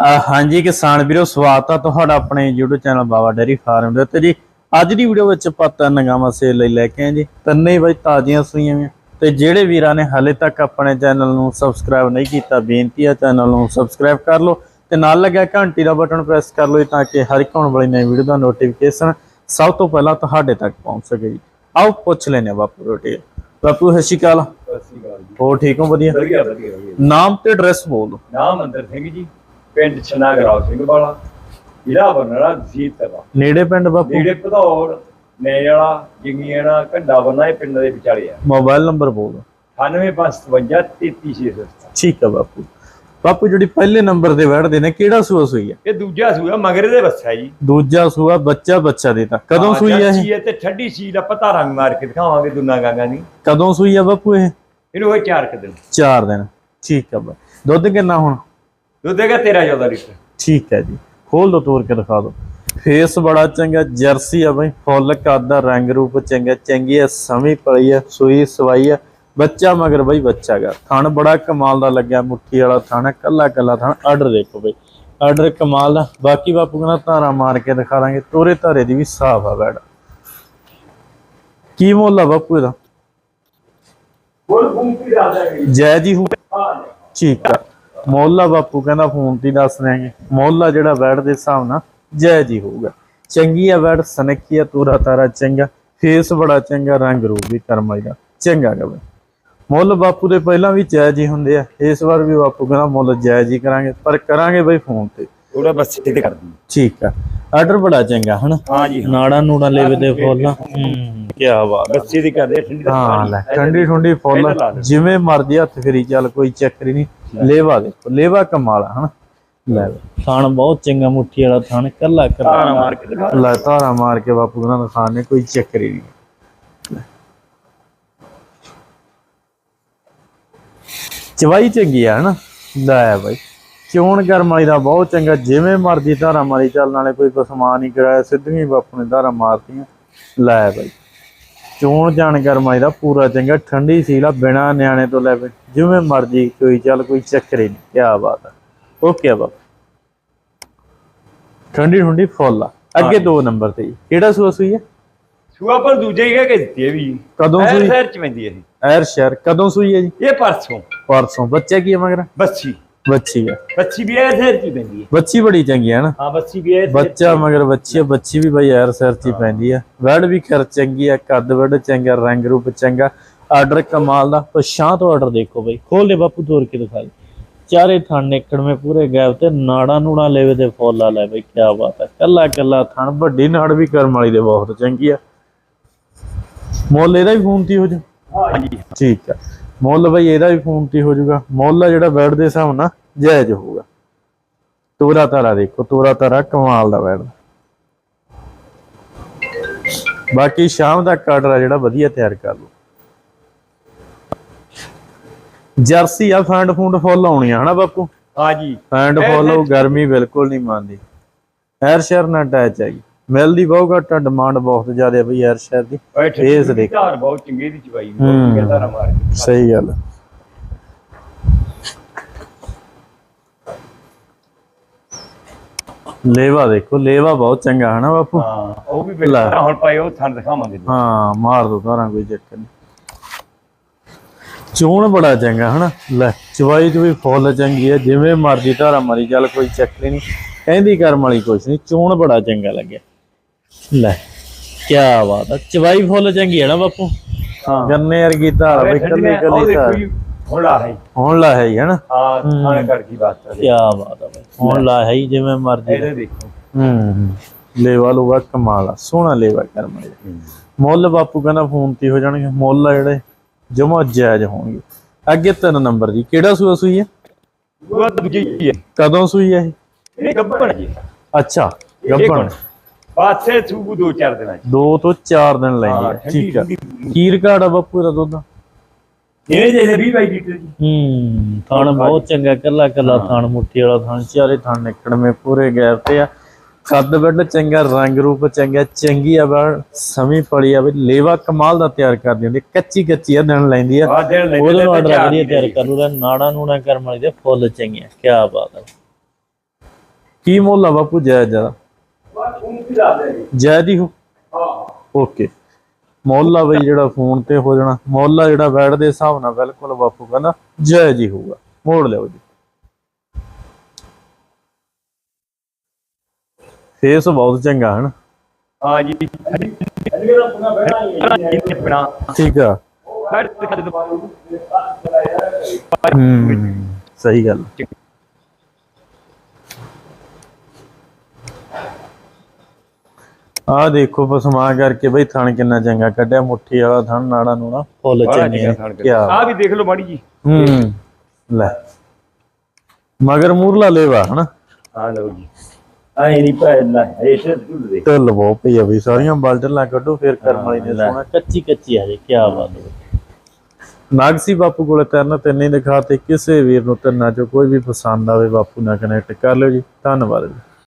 ਹਾਂਜੀ ਕਿਸਾਨ ਵੀਰੋ ਸਵਾਗਤ ਆ ਤੁਹਾਡਾ ਆਪਣੇ YouTube channel Baba dairy farm ਦੇ ਉੱਤੇ ਜੀ। ਅੱਜ ਦੀ ਵੀਡੀਓ ਵਿੱਚ ਆਪਾਂ ਤਿੰਨ ਗਾਵਾਂ ਸੇਲ ਲਈ ਲੈ ਕੇ ਆਏ ਜੀ। ਤਿੰਨੇ ਹੀ ਬਾਈ ਤਾਜ਼ੀਆਂ ਸੂਈਆਂ ਵੀ ਤੇ ਜਿਹੜੇ ਵੀਰਾਂ ਨੇ ਹਾਲੇ ਤੱਕ ਆਪਣੇ ਚੈਨਲ ਨੂੰ ਸਬਸਕ੍ਰਾਈਬ ਨਹੀਂ ਕੀਤਾ ਬੇਨਤੀ ਆ ਚੈਨਲ ਨੂੰ ਸਬਸਕ੍ਰਾਈਬ ਕਰ ਲਓ ਤੇ ਨਾਲ ਲੱਗਿਆ ਘੰਟੀ ਦਾ ਬਟਨ ਪ੍ਰੈਸ ਕਰ ਲਓ ਤਾਂ ਕਿ ਹਰ ਇੱਕ ਆਉਣ ਵਾਲੀ ਨਵੀਂ ਵੀਡੀਓ ਦਾ ਨੋਟੀਫਿਕੇਸ਼ਨ ਸਭ ਤੋਂ ਪਹਿਲਾਂ ਤੁਹਾਡੇ ਤੱਕ ਪਹੁੰਚ ਸਕੇ ਜੀ। ਆਓ ਪੁੱਛ ਲੈਨੇ ਬਾਪੂ ਰੋਟੀ ਬਾਪੂ ਸਤਿ ਸ਼੍ਰੀ ਅਕਾਲ। ਸਤਿ ਸ਼੍ਰੀ ਅਕਾਲ ਜੀ। ਹੋਰ ਠੀਕ ਹੋ? ਵਧੀਆ? ਨਾਮ ਤੇ ਐਡਰੈਸ ਬੋਲ ਨਾਮ ਅੰਦਰ ਸਿੰਘ ਜੀ। ਪਿੰਡ ਛਨਾਗਰਾਵ ਸਿੰਘ ਵਾਲਾ ਜ਼ਿਲ੍ਹਾ ਬਰਨਾਲਾ ਤਹਿਸੀਲ ਤਵਾ। ਨੇੜੇ ਪਿੰਡ ਬਾਪੂ? ਨੇੜੇ ਭਦੌੜ ਨੇ ਵਾਲਾ ਜਿੰਗੀਆਣਾ ਘੰਡਾ ਬੰਨਾ ਇਹ ਪਿੰਡ ਦੇ ਵਿਚਾਲੇ ਆ। ਮੋਬਾਈਲ ਨੰਬਰ ਬੋਲ ਦਿਓ। 9555 33670 ਠੀਕ ਆ ਬਾਪੂ। ਬਾਪੂ ਜਿਹੜੀ ਪਹਿਲੇ ਨੰਬਰ ਤੇ ਬੈਠਦੇ ਨੇ ਕਿਹੜਾ ਸੂਆ ਸੂਈ ਹੈ ਇਹ ਦੂਜਾ ਸੂਆ ਮਗਰੇ ਦੇ ਬੱਸਾ ਜੀ। ਦੂਜਾ ਸੂਆ ਬੱਚਾ ਬੱਚਾ ਦੇਤਾ ਕਦੋਂ ਹਾਂ, ਸੂਈ ਹੈ ਇਹ? ਤੇ ਠੰਡੀ ਸੀਲ ਆ ਪਤਾ ਰੰਗ ਮਾਰ ਕੇ ਦਿਖਾਵਾਂਗੇ ਦੁਨਾ ਗਾਂਗਾ ਨਹੀਂ ਕਦੋਂ ਸੂਈ ਆ ਬਾਪੂ ਇਹ? ਇਹਨੂੰ ਹੋਏ ਚਾਰ ਕੁ ਦਿਨ। 4 ਦਿਨ। ਠੀਕ ਆ ਬਾ ਦੁੱਧ ਕਿੰਨਾ ਹੁਣ? ਦੁੱਧ ਹੈਗਾ 13 14 ਲੀਟਰ ਠੀਕ ਹੈ ਜੀ। ਖੋਲ ਦੋ ਤੋੜ ਕੇ ਦਿਖਾ ਦੋ। ਫੇਸ ਬੜਾ ਚੰਗਾ ਜਰਸੀ ਆ ਬਈ। ਫੁੱਲ ਕੱਦ ਦਾ ਰੰਗ ਰੂਪ ਚੰਗਾ ਚੰਗੀ ਆ ਸਮੀ ਪਲੀ ਆ ਸੂਈ ਸਵਾਈ ਆ। ਬੱਚਾ ਮਗਰ ਬਈ ਬੱਚਾ ਗਾ। ਥਣ ਬੜਾ ਕਮਾਲ ਦਾ ਲੱਗਿਆ ਮੁੱਠੀ ਵਾਲਾ ਥਣ ਕੱਲਾ ਕੱਲਾ ਥਣ। ਆਰਡਰ ਦੇਖੋ ਬਈ। ਆਰਡਰ ਕਮਾਲ ਦਾ ਬਾਕੀ ਬਾਪੂ ਕਹਿੰਦਾ ਧਾਰਾ ਮਾਰ ਕੇ ਦਿਖਾ ਦਾਂਗੇ। ਤੋਰੇ ਧਾਰੇ ਦੀ ਵੀ ਸਾਫ਼ ਆ ਬੈਡ। ਕੀ ਮੁੱਲ ਆ ਬਾਪੂ ਇਹਦਾ? ਜੈ ਜੀ ਹਾਂ। ਠੀਕ ਆ। ਮੁੱਲ ਬਾਪੂ ਕਹਿੰਦਾ ਫੋਨ ਤੇ ਹੀ ਦੱਸ ਦਿਆਂਗੇ। ਮੁੱਲ ਜਿਹੜਾ ਬੈਡ ਦੇ ਹਿਸਾਬ ਨਾਲ ਜੈ ਜੀ ਹੋਊਗਾ। ਚੰਗੀ ਆ ਬੈਡ ਸਨੱਖੀ ਆ, ਤੂਰਾ ਤਾਰਾ ਚੰਗਾ, ਫੇਸ ਬੜਾ ਚੰਗਾ, ਰੰਗ ਰੂਪ ਵੀ ਕਰਮਾਈ ਦਾ ਚੰਗਾ ਗਾ ਬਈ। ਮੁੱਲ ਬਾਪੂ ਦੇ ਪਹਿਲਾਂ ਵੀ ਜੈ ਜੀ ਹੁੰਦੇ ਆ। ਇਸ ਵਾਰ ਵੀ ਬਾਪੂ ਕਹਿੰਦਾ ਮੁੱਲ ਜਾਇਜ਼ ਹੀ ਕਰਾਂਗੇ। ਪਰ ਕਰਾਂਗੇ ਬਈ ਫੋਨ ਤੇ। ਥੋੜਾ ਬੱਸੇ ਤੇ ਕਰਦੀ ਠੀਕ ਆ। ਆਰਡਰ ਬੜਾ ਚੰਗਾ ਹਨਾ? ਨਾੜਾ ਨੂੜਾ ਲੈਵੇ ਦੇ ਫੁੱਲ। ਹੂੰ। ਕੀ ਬਾਤ। ਬੱਸੇ ਦੀ ਕਰਦੇ ਠੰਡੀ ਦਾ ਹਾਂ। ਲੈ ਠੰਡੀ ਠੰਡੀ ਫੁੱਲ ਦੇ। ਜਿਵੇਂ ਮਰਜ਼ੀ ਹੱਥ ਫੇਰੀ ਚੱਲ ਕੋਈ ਚੱਕਰ ਨਹੀਂ। ਲੇਵਾ ਦੇ ਲੇਵਾ ਕਮਾਲ ਹਨਾ? ਲੈ। ਥਣ ਬਹੁਤ ਚੰਗਾ ਮੁੱਠੀ ਵਾਲਾ ਥਣ ਕੱਲਾ ਕੱਲਾ ਮਾਰ ਕੇ ਦਿਖਾ ਲੈ ਧਾਰਾ ਮਾਰ ਕੇ ਬਾਪੂ ਕਹਿੰਦਾ ਖਾਣ ਨੇ ਕੋਈ ਚੱਕਰ ਹੀ ਨਹੀਂ। ਚਵਾਈ ਚੰਗੀ ਆ ਹਨਾ? ਲੈ ਬਾਈ। ਚੋਣ ਵਾਲੀ ਦਾ? ਬਹੁਤ ਚੰਗਾ। ਜਿਵੇਂ ਮਰਜ਼ੀ ਧਾਰਾ ਮਾਰੀ ਚੱਲ ਨਾਲੇ ਕੋਈ ਪਸਮਾਨ ਨਹੀਂ ਕਰਾਇਆ ਸਿੱਧੀਆਂ ਹੀ ਬਾਪੂ ਨੇ ਧਾਰਾ ਮਾਰਤੀਆਂ। ਲੈ ਬਾਈ। ਚੋਣ ਜਾਣ ਵਾਲੀ ਦਾ ਪੂਰਾ ਚੰਗਾ। ਠੰਡੀ ਸੀਲ ਬਿਨਾ ਨਿਆਣੇ ਤੋਂ ਲੈ ਜਿਵੇਂ ਮਰਜ਼ੀ ਕੋਈ ਚੱਲ ਕੋਈ ਚੱਕਰ ਹੀ ਨਹੀਂ ਕੀ ਬਾਤ ਆ। ਓਕੇ ਬਾਪ। ਠੰਡੀ ਠੰਡੀ ਫੁੱਲ ਆ। ਅੱਗੇ ਦੋ ਨੰਬਰ ਤੇ ਜੀ। ਕਿਹੜਾ ਸੂਆ ਸੂਈ ਹੈ ਸੂਆ ਪਰ ਦੂਜੇ ਹੀ ਕਹਿ ਕੇ ਦਿੱਤੀ ਹੈ ਵੀ। ਕਦੋਂ ਐਰ ਸੂਈ? ਸ਼ਹਿਰ ਚ ਪੈਂਦੀ ਹੈ। ਐਰ ਸ਼ਹਿਰ। ਕਦੋਂ ਸੂਈ ਹੈ ਜੀ? ਇਹ ਪਰਸੋਂ। ਪਰਸੋਂ। ਬੱਚਾ ਕੀ ਹੈ ਮਗਰ? ਬੱਚੀ ਬੱਚੀ ਹੈ ਬੱਚੀ ਵੀ ਸ਼ਹਿਰ ਚ ਹੀ ਪੈਂਦੀ ਹੈ ਬੱਚੀ ਬੜੀ ਚੰਗੀ ਹੈ ਨਾ। ਹਾਂ ਬੱਚੀ ਵੀ ਐਰ ਬੱਚਾ ਮਗਰ ਬੱਚੀ ਬੱਚੀ ਵੀ ਬਈ ਐਰ ਸ਼ਹਿਰ ਚ ਪੈਂਦੀ ਹੈ ਵੜ ਵੀ ਖਰ ਚੰਗੀ ਹੈ ਕੱਦ ਵੜ ਚੰਗਾ ਰੰਗ ਰੂਪ ਚੰਗਾ। ਆਰਡਰ ਕਮਾਲ ਦਾ। ਪਛਾਂ ਤੋਂ ਆਰਡਰ ਦੇਖੋ ਬਈ। ਖੋਲ ਲੈ ਬਾਪੂ ਤੋੜ ਕੇ ਦਿਖਾ ਦੇ। ਚਾਰੇ ਥਣ ਨਿਕੜ ਮੇ ਪੂਰੇ ਗੈਪ ਤੇ ਨਾੜਾ ਨੂੜਾ ਲੈਵੇ ਤੇ ਫੋਲਾ ਲੈ ਬਈ ਕੀ ਬਾਤ ਹੈ ਕੱਲਾ ਕੱਲਾ ਥਣ ਵੱਡੀ ਨਾੜ ਵੀ ਕਰਮ ਵਾਲੀ ਦੇ ਬਹੁਤ ਚੰਗੀ ਆ। ਮੁੱਲ ਇਹਦਾ ਵੀ ਫੋਨ ਤੇ ਹੀ ਹੋ ਜਾ। ਹਾਂ ਜੀ। ਠੀਕ ਆ। ਮੁੱਲ ਬਈ ਇਹਦਾ ਵੀ ਫੋਨ ਤੇ ਹੀ ਜਾਊਗਾ। ਮੁੱਲ ਆ ਜਿਹੜਾ ਬੈਡ ਦੇ ਹਿਸਾਬ ਨਾਲ ਜਾਇਜ਼ ਹੋਊਗਾ। ਤੋਰਾ ਤਾਰਾ ਦੇਖੋ ਤੋਰਾ ਤਾਰਾ ਕਮਾਲ ਦਾ ਬੈਡ। ਬਾਕੀ ਸ਼ਾਮ ਦਾ ਆਰਡਰ ਆ ਜਿਹੜਾ ਵਧੀਆ ਤਿਆਰ ਕਰ ਲਓ। ਜਰਸੀ ਆ ਫੈਂਡ ਫੂੰਡ ਫੁੱਲ ਆਉਣੀਆਂ ਹਨਾ ਬਾਪੂ? ਹਾਂ ਜੀ। ਫੈਂਡ ਫੁੱਲ ਉਹ ਗਰਮੀ ਬਿਲਕੁਲ ਨਹੀਂ ਮੰਨਦੀ। ਐਰ ਸ਼ਹਿਰ ਨਾਲ ਅਟੈਚ ਹੈਗੀ ਮਿਲਦੀ ਬਹੁਤ ਘੱਟ ਆ ਡਿਮਾਂਡ ਬਹੁਤ ਜ਼ਿਆਦਾ ਬਈ ਐਰ ਸ਼ਹਿਰ ਦੀ ਠੰਡੀ ਦੇਖ। ਧਾਰ ਬਹੁਤ ਚੰਗੀ ਦੀ ਚਵਾਈ। ਬਹੁਤ ਚੰਗਾ ਧਾਰਾ ਮਾਰ ਸਹੀ ਗੱਲ। ਲੇਵਾ ਦੇਖੋ ਲੇਵਾ ਬਹੁਤ ਚੰਗਾ ਹੈ ਨਾ ਬਾਪੂ ਹਾਂ ਉਹ ਵੀ। ਬਿਲਕੁਲ ਹੁਣ ਪਾਏ ਉਹ ਥਣ ਦਿਖਾਵਾਂਗੇ ਹਾਂ ਮਾਰ ਦੋ ਤਾਰਾਂ ਕੋਈ ਚੱਕਰ ਨਹੀਂ ਚੋਣ ਬੜਾ ਚੰਗਾ ਹਨਾ ਲੈ ਚਵਾਈ ਚ ਵੀ ਫੁੱਲ ਚੰਗੀ ਹੈ ਜਿਵੇਂ ਮਰਜ਼ੀ ਧਾਰਾ ਮਾਰੀ ਚੱਲ ਕੋਈ ਚੱਕਰ ਨਹੀਂ ਕਹਿੰਦੀ ਕਰਮ ਵਾਲੀ ਕੁਛ ਨਹੀਂ ਚੋਣ ਬੜਾ ਚੰਗਾ ਲੱਗਿਆ ਲੈ ਕੀ ਬਾਤ ਹੈ ਚਵਾਈ ਫੁੱਲ ਚੰਗੀ ਹੈ ਨਾ ਬਾਪੂ? ਹਾਂ। ਗੰਨੇ ਵਰਗੀ ਧਾਰ ਵੀ ਕੱਲੀ ਕੱਲੀ ਧਾਰ। ਹੁਣ ਲਾ ਹੈ। ਹੁਣ ਲਾ ਹੈ ਹੀ ਹਨਾ ਹਾਂ ਕਰ ਕੀ ਬਾਤ ਹੈ ਕੀ ਬਾਤ ਹੈ ਹੁਣ ਲਾ। ਹੈ ਹੀ ਜਿਵੇਂ ਮਰਜ਼ੀ ਇਹਦੇ ਦੇਖੋ। ਹੂੰ ਲੇਵਾ ਲੂਗਾ ਕਮਾਲ ਆ। ਸੋਹਣਾ ਲੇਵਾ ਕਰਮ ਵਾਲੀ ਮੁੱਲ ਬਾਪੂ ਕਹਿੰਦਾ ਫੋਨ ਤੇ ਹੀ ਜਾਣਗੇ। ਮੁੱਲ ਆ ਜਿਹੜੇ ਜਮਾ ਜਾਇਜ਼ ਹੋਣਗੇ। ਅੱਗੇ ਤਿੰਨ ਨੰਬਰ ਦੀ ਕਿਹੜਾ ਸੂਆ ਸੂਈ ਹੈ ਕਦੋਂ ਸੂਈ ਹੈ ਇਹ? ਇਹ ਗੱਬਣ ਜੀ। ਅੱਛਾ ਗੱਭਣ ਪਾਸੇ ਸੂਬੂ ਦੋ ਚਾਰ ਦਿਨਾਂ ਚ। ਦੋ ਤੋਂ ਚਾਰ ਦਿਨ ਲੈਂਦੀ ਹਾਂ, ਠੰਡੀ ਠੀਕ ਆ। ਠੰਡੀ। ਕੀ ਰਿਕਾਰਡ ਆ ਬਾਪੂ ਦਾ ਦੁੱਧ? ਇਹ ਜੇ 20 ਬਾਈ ਲੀਟਰ ਜੀ। ਹੂੰ ਥਣ ਬਹੁਤ ਚੰਗਾ ਕੱਲਾ ਕੱਲਾ ਥਣ ਮੁੱਠੀ ਵਾਲਾ ਥਣ ਚਾਰੇ ਥਣ ਨਿਕੜਵੇਂ ਪੂਰੇ ਗੈਪ ਤੇ ਆ। ਕੱਦ ਵੱਡ ਚੰਗਾ ਰੰਗ ਰੂਪ ਚੰਗਾ ਚੰਗੀ ਆ ਬੜ ਸਮੀ ਪੜੀ ਆ ਵੀ ਲੇਵਾ ਕਮਾਲ ਦਾ ਤਿਆਰ ਕਰਦੀ ਹੁੰਦੀ ਕੱਚੀ ਕੱਚੀ ਆ ਦਿਨ ਲੈਂਦੀ ਆ। ਆ ਦਿਨ ਲੈਂਦੇ ਉਹਦੇ ਨਾਲ ਵਧੀਆ ਦੀ ਤਿਆਰ ਕਰ ਲੂਗਾ ਨਾੜਾ ਨੂਣਾ ਕਰਮ ਵਾਲੀ ਦੇ ਫੁੱਲ ਚੰਗੀਆਂ ਕੀ ਬਾਤ ਹੈ ਕੀ ਮੁੱਲ ਆ ਬਾਪੂ ਜਾਇਜ਼ ਦਾ? ਦੱਸ ਦੇ ਹੀ। ਓਕੇ ਮੁੱਲ ਬਈ ਜਿਹੜਾ ਫੋਨ ਤੇ ਹੋ ਜਾਣਾ। ਮੁੱਲ ਜਿਹੜਾ ਬੈਡ ਦੇ ਹਿਸਾਬ ਨਾਲ ਬਿਲਕੁਲ ਬਾਪੂ ਕਹਿੰਦਾ ਜਾਇਜ਼ ਹੀ ਹੋਊਗਾ। ਮੋੜ ਲਿਓ ਜੀ। ਫੇਸ ਬਹੁਤ ਚੰਗਾ ਹਨ? ਹਾਂ ਜੀ। ਬੈਠਾ ਠੀਕ ਆ। ਬੈਠ ਸਹੀ ਗੱਲ। ਆ ਦੇਖੋ ਪਸਮਾ ਕਰਕੇ ਬਈ ਥਣ ਕਿੰਨਾ ਚੰਗਾ ਕੱਢਿਆ ਮੁੱਠੀ ਵਾਲਾ ਥਣ ਨਾੜਾ ਨੂੜਾ। ਫੁੱਲ ਚੰਗੇ ਆ ਆ ਵੀ ਦੇਖ ਲਓ ਮਾੜੀ ਜੀ। ਹੂੰ ਲੈ। ਮਗਰ ਮੂਰਲਾ ਲੈਵਾ ਹਨਾ? ਹਾਂ ਲਓ ਜੀ। ਆਏ ਨਹੀਂ ਪੈਣਾ ਇਹ ਤੇ ਝੁੱਲ ਦੇ। ਢਿੱਲ ਬਹੁਤ ਪਈ ਆ ਬਈ ਸਾਰੀਆਂ ਬਲਟਲਾਂ ਕੱਢੋ ਫਿਰ ਕਰਮ ਵਾਲੀ ਨੇ। ਸੋਣਾ ਕੱਚੀ ਕੱਚੀ ਆ ਜੇ ਕੀ ਬਾਤ ਹੈ। ਨਾਗਸੀ ਬਾਪੂ ਕੋਲੇ ਤਿੰਨ ਤਿੰਨ ਦਿਖਾਤੇ ਕਿਸੇ ਵੀਰ ਨੂੰ ਤਿੰਨਾਂ ਚੋਂ ਕੋਈ ਵੀ ਪਸੰਦ ਆਵੇ ਬਾਪੂ ਨਾਲ ਕਨੈਕਟ ਕਰ ਲਿਓ ਜੀ। ਧੰਨਵਾਦ ਜੀ।